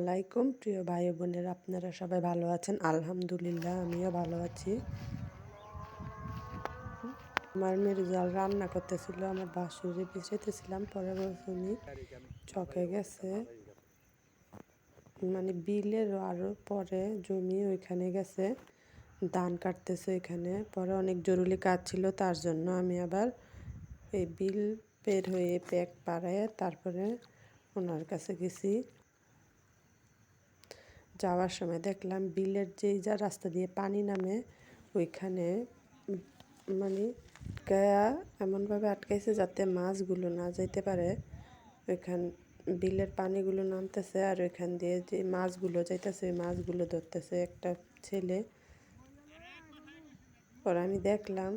আলাইকুম। প্রিয় ভাই বোনেরা, আপনারা সবাই ভালো আছেন? আলহামদুলিল্লাহ, আমিও ভালো আছি। আমার মেরুজাল রান্না করতেছিল, আমার বাসুরে পিছাইতেছিলাম, পরে উনি চকে গেছে। মানে বিলের আরও পরে জমি ওইখানে গেছে, ধান কাটতেছে ওইখানে। পরে অনেক জরুরি কাজ ছিল, তার জন্য আমি আবার এই বিল বের হয়ে প্যাক পাড়ায় তারপরে ওনার কাছে গেছি। যাওয়ার সময় দেখলাম বিলের যেই যা রাস্তা দিয়ে পানি নামে, ওইখানে মানে গায়া এমনভাবে আটকাইছে যাতে মাছগুলো না যাইতে পারে। ওইখান বিলের পানিগুলো নামতেছে আর ওইখান দিয়ে যে মাছগুলো যাইতেছে, ওই মাছগুলো ধরতেছে একটা ছেলে। পরে আমি দেখলাম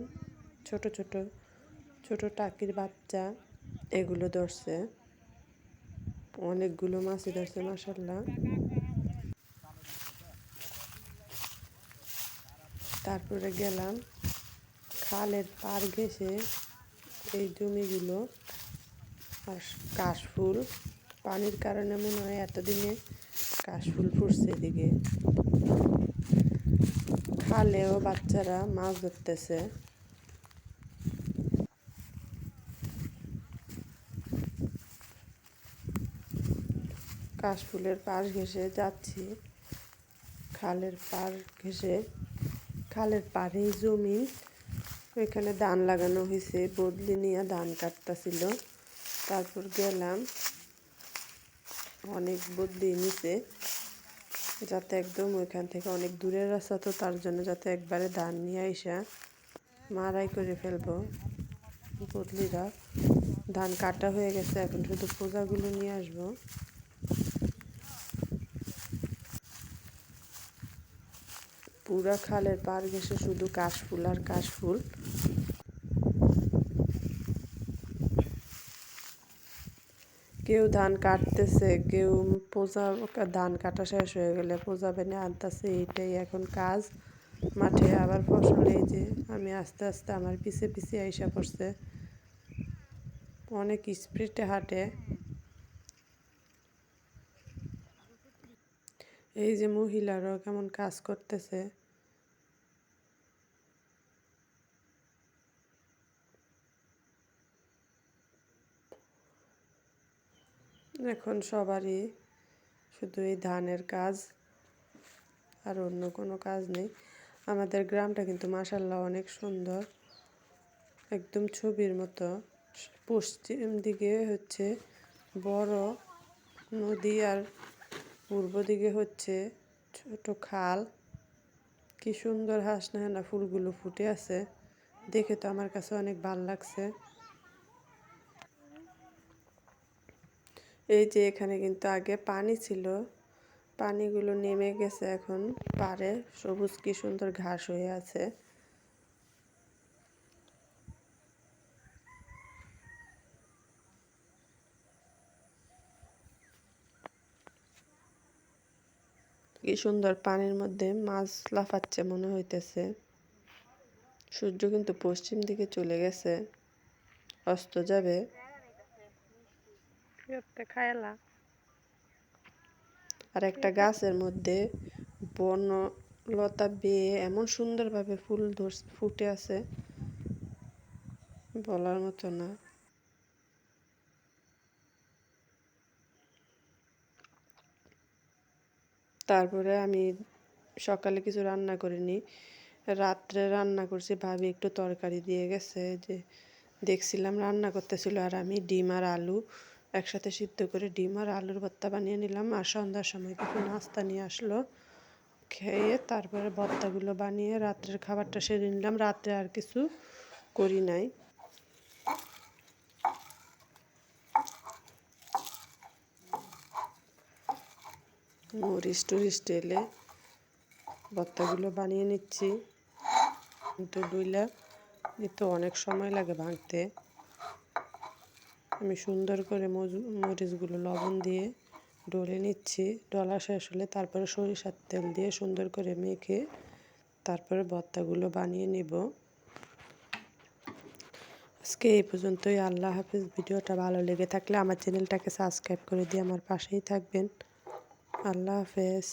ছোট ছোট ছোট টাকির বাচ্চা এগুলো ধরছে। অনেকগুলো মাছই ধরছে মাসাল্লাহ তারপরে গেলাম খালের পার ঘেসে এই জমিগুলো আর কাশফুল। পানির কারণে মনে হয় এতদিনে কাশফুল ফুটছে এদিকে। খালেও বাচ্চারা মাছ ধরতেছে। কাশফুলের পাশ ঘেসে যাচ্ছি। খালের পার ঘেসে খালের পাড়েই জমি। ওইখানে ধান লাগানো হয়েছে, বদলি নিয়ে ধান কাটতেছিল। তারপর গেলাম, অনেক বদলি নিছে, যাতে একদম ওইখান থেকে অনেক দূরের রাস্তা, তো তার জন্য যাতে একবারে ধান নিয়ে আইসা মারাই করে ফেলব। বদলিরা, ধান কাটা হয়ে গেছে, এখন শুধু পোজাগুলো নিয়ে আসব। পুরা খালের পার ঘেসে শুধু কাশফুল আর কাশফুল। কেউ ধান কাটতেছে, কেউ পোজা, ধান কাটা শেষ হয়ে গেলে পোজা বেনে আনতেছে এইটাই এখন কাজ। মাঠে আবার ফসল, এই যে আমি আস্তে আস্তে আমার পিছে পিছে আইসা পড়ছে। অনেক স্পিডে হাঁটে। এই যে মহিলারাও কেমন কাজ করতেছে। এখন সবারই শুধু এই ধানের কাজ, আর অন্য কোনো কাজ নেই। আমাদের গ্রামটা কিন্তু মাসাল্লাহ অনেক সুন্দর। একদম ছবির মতো। পশ্চিম দিকে হচ্ছে বড় নদী আর পূর্ব দিকে হচ্ছে ছোট খাল। কি সুন্দর হাঁস না ফুলগুলো ফুটে আছে। দেখে তো আমার কাছে অনেক ভালো লাগছে। এই যে এখানে কিন্তু আগে পানি ছিল। পানিগুলো নেমে গেছে এখন পারে। সবুজ কি সুন্দর ঘাস হয়ে আছে। কি সুন্দর পানির মধ্যে মাছ লাফাচ্ছে মনে হইতেছে। সূর্য কিন্তু পশ্চিম দিকে চলে গেছে। অস্ত যাবে। আর একটা গাছের মধ্যে বন লতা বেয়ে এমন সুন্দরভাবে ফুল ধর ফুটে আছে। বলার মতো না। তারপরে আমি সকালে কিছু রান্না করিনি। রাত্রে রান্না করছি, ভাবি একটু তরকারি দিয়ে গেছে যে দেখছিলাম রান্না করতেছিল আর আমি ডিম আর আলু একসাথে সিদ্ধ করে ডিম আর আলুর ভর্তা বানিয়ে নিলাম আর সন্ধ্যার সময় কিছু নাস্তা নিয়ে আসলো। খেয়ে তারপরে ভর্তাগুলো বানিয়ে রাত্রের খাবারটা সেরে নিলাম। রাত্রে আর কিছু করি নাই। মরিচ টরিচ এলে ভর্তাগুলো বানিয়ে নিচ্ছি। কিন্তু ডুইলা তো অনেক সময় লাগে ভাঙতে। আমি সুন্দর করে মরিচগুলো লবণ দিয়ে ডলে নিচ্ছি। ডলা শেষ হলে তারপরে সরিষার তেল দিয়ে সুন্দর করে মেখে তারপরে ভর্তাগুলো বানিয়ে নেব। আজকে এই পর্যন্তই। আল্লাহ হাফিজ। ভিডিওটা ভালো লেগে থাকলে আমার চ্যানেলটাকে সাবস্ক্রাইব করে দিয়ে আমার পাশেই থাকবেন। আল্লাহ হাফেজ